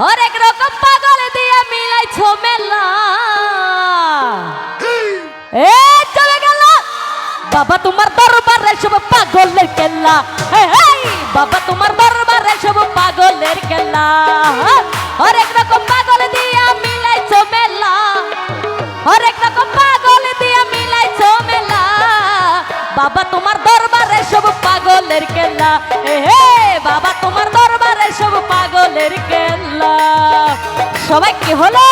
হরেক রকম পাগল দিয়ে মিলাইছো মেলা। এ চলে গেল। বাবা তোমার দরবারে সব পাগলের এই, বাবা তোমার দরবারে সব পাগলের কেল্লা হরেক রকম পাগল দিয়া মিলাইছো মেলা। হরেক রকম পাগল দিয়া মিলাইছো মেলা। বাবা তোমার দরবারে সব পাগলের এ বাবা তোমার সবাই কি হলো?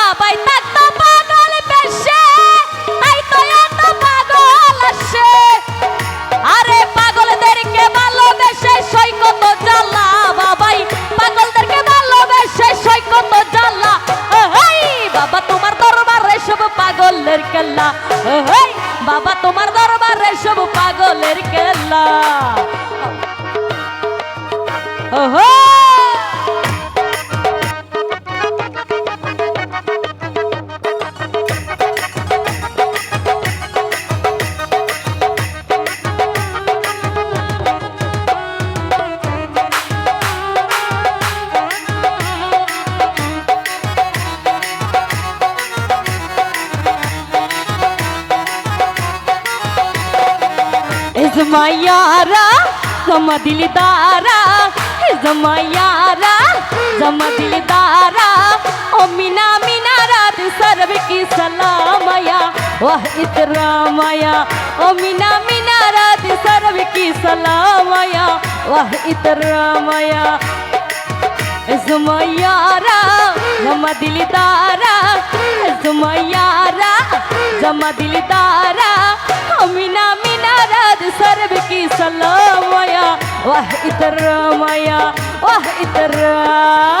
বাবাই থাকতো পাগল বেশে তাই তো এত পাগল আসে। আরে পাগলদেরকে ভালোবেসে সৈকত জ্বালা। इजमायारा जमा दिलदारा इजमायारा जमा दिलदारा ओ मीना मीना रात सर्व की सलामया वाह इतरामया ओ मीना मीना रात सर्व की सलामया वाह इतरामया जुमैयारा जमा दिलदारा जुमैयारा जमा दिलदारा अमीना मीना रात سلام يا وحيد الرمايا وحيد الرمايا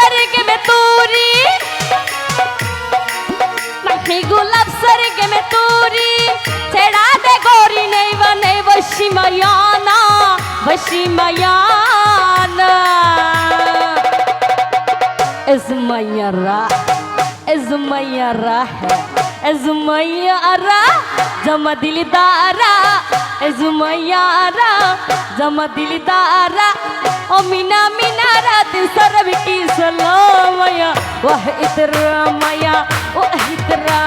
सरग में तूरी महमी गुलाब सरग में तूरी छेड़ा दे गोरी नहीं बने वशी मयाना वशी मयाना इज़मयरा इज़मयरा है इज़मयरा जमा दिलदारा इज़मयरा জমা দিলি তারা ও মিনা মিনা রাত সরব কি সলাময়া ওয়াহ ইতরাময়া ওয়াহ ইতরা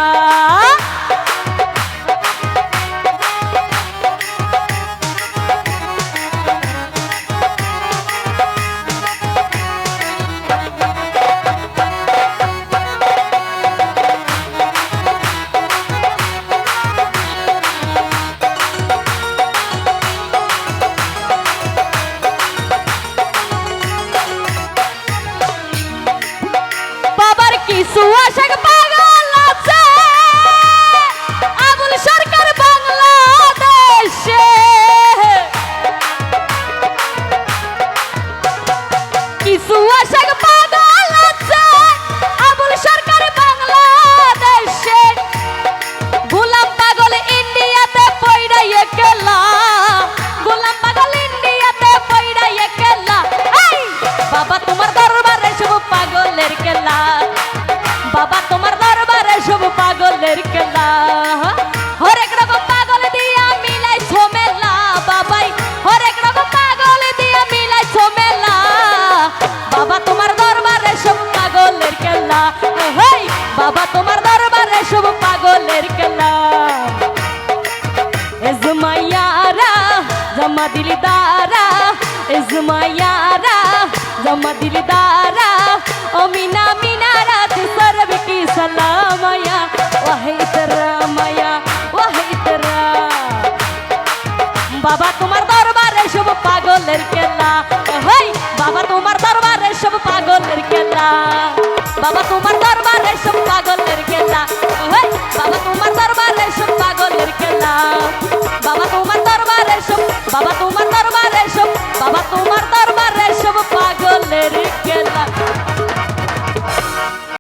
বাবা, তোমার দরবারে সব পাগলের কেলা বাবা, তোমার দরবারে সব পাগলের কেলা হরেক রকম পাগল দিয়া মিলাই ছোমেলা বাবাই। হরেক রকম পাগল দিয়া মিলাই ছোমেলা বাবা, তোমার দরবারে সব পাগলের কেলা হেই, বাবা, তোমার দরবারে সব পাগলের কেলা এজমায়ারা জমা দিলদারা এজমায়ারা জমা দিলদারা ও মিনা মিনারা তু সরব কি সলাময়া ওহে তেরা মায়া ওহে তেরা বাবা তোমার দরবারে সব পাগলের কেলা হেই বাবা তোমার দরবারে সব পাগলের কেলা বাবা তোমার দরবারে সব পাগলের